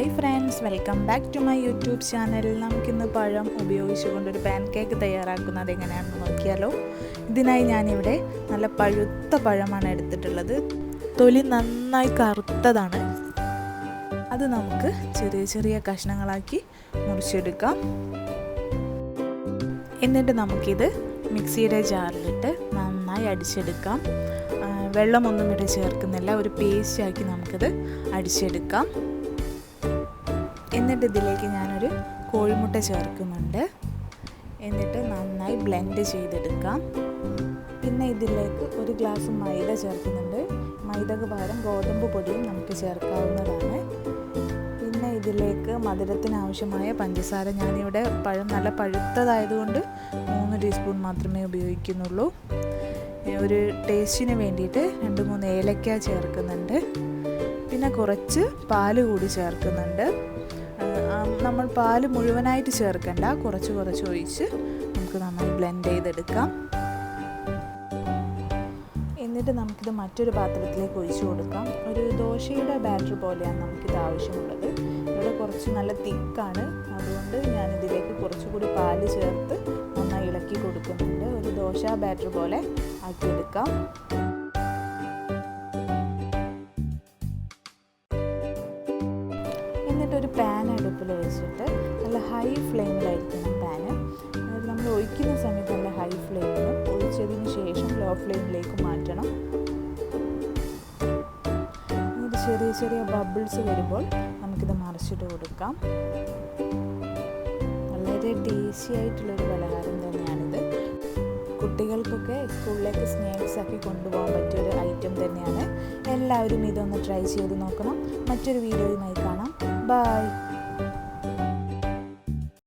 Hi friends welcome back to my YouTube channel നമുക്കിന്ന് പഴം ഉപയോഗിച്ചുകൊണ്ടൊരു pan cake തയ്യാറാക്കുന്നത് എങ്ങനെയാണെന്ന് നോക്കിയാലോ. ഇതിനായി ഞാനിവിടെ നല്ല പഴുത്ത പഴമാണ് എടുത്തിട്ടുള്ളത്. തൊലി നന്നായി കറുത്തതാണ്. അത് നമുക്ക് ചെറിയ ചെറിയ കഷ്ണങ്ങളാക്കി മുറിച്ചെടുക്കാം. എന്നിട്ട് നമുക്കിത് മിക്സിയുടെ ജാറിലിട്ട് നന്നായി അടിച്ചെടുക്കാം. വെള്ളമൊന്നും ഇവിടെ ചേർക്കുന്നില്ല. ഒരു പേസ്റ്റാക്കി നമുക്കിത് അടിച്ചെടുക്കാം. എന്നിട്ട് ഇതിലേക്ക് ഞാനൊരു കോഴിമുട്ട ചേർക്കുന്നുണ്ട്. എന്നിട്ട് നന്നായി ബ്ലെൻഡ് ചെയ്തെടുക്കാം. പിന്നെ ഇതിലേക്ക് ഒരു ഗ്ലാസ് മൈദ ചേർക്കുന്നുണ്ട്. മൈദക്ക് പകരം ഗോതമ്പ് പൊടിയും നമുക്ക് ചേർക്കാവുന്നതാണ്. പിന്നെ ഇതിലേക്ക് മധുരത്തിന് ആവശ്യമായ പഞ്ചസാര ഞാനിവിടെ പഴം നല്ല പഴുത്തതായതുകൊണ്ട് മൂന്ന് ടീസ്പൂൺ മാത്രമേ ഉപയോഗിക്കുന്നുള്ളൂ. ഒരു ടേസ്റ്റിന് വേണ്ടിയിട്ട് രണ്ട് മൂന്ന് ഏലക്ക ചേർക്കുന്നുണ്ട്. പിന്നെ കുറച്ച് പാൽ കൂടി ചേർക്കുന്നുണ്ട്. നമ്മൾ പാൽ മുഴുവനായിട്ട് ചേർക്കണ്ട. കുറച്ച് കുറച്ച് ഒഴിച്ച് നമുക്ക് നന്നായി ബ്ലെൻഡ് ചെയ്തെടുക്കാം. എന്നിട്ട് നമുക്കിത് മറ്റൊരു പാത്രത്തിലേക്ക് ഒഴിച്ചു കൊടുക്കാം. ഒരു ദോശയുടെ ബാറ്റർ പോലെയാണ് നമുക്കിത് ആവശ്യമുള്ളത്. ഇവിടെ കുറച്ച് നല്ല തിക്കാണ്. അതുകൊണ്ട് ഞാനിതിലേക്ക് കുറച്ചുകൂടി പാൽ ചേർത്ത് നന്നായി ഇളക്കി കൊടുക്കുന്നുണ്ട്. ഒരു ദോശ ബാറ്റർ പോലെ ആക്കിയെടുക്കാം. എന്നിട്ടൊരു പാൻ അടുപ്പിൽ വെച്ചിട്ട് നല്ല ഹൈ ഫ്ലെയിമിലായിരിക്കണം പാന് അതായത് നമ്മൾ ഒഴിക്കുന്ന സമയത്ത് നല്ല ഹൈ ഫ്ലെയിമിൽ ഒഴിച്ചതിന് ശേഷം ലോ ഫ്ലെയിമിലേക്ക് മാറ്റണം. എന്നിട്ട് ചെറിയ ചെറിയ ബബിൾസ് വരുമ്പോൾ നമുക്കിത് മറിച്ചിട്ട് കൊടുക്കാം. വളരെ ടേസ്റ്റി ആയിട്ടുള്ളൊരു പലഹാരം തന്നെയാണിത്. കുട്ടികൾക്കൊക്കെ സ്കൂളിലേക്ക് സ്നാക്സ് ആക്കി കൊണ്ടുപോകാൻ പറ്റിയൊരു ഐറ്റം തന്നെയാണ്. എല്ലാവരും ഇതൊന്ന് ട്രൈ ചെയ്ത് നോക്കണം. മറ്റൊരു വീഡിയോയുമായി കാണാം. Bye.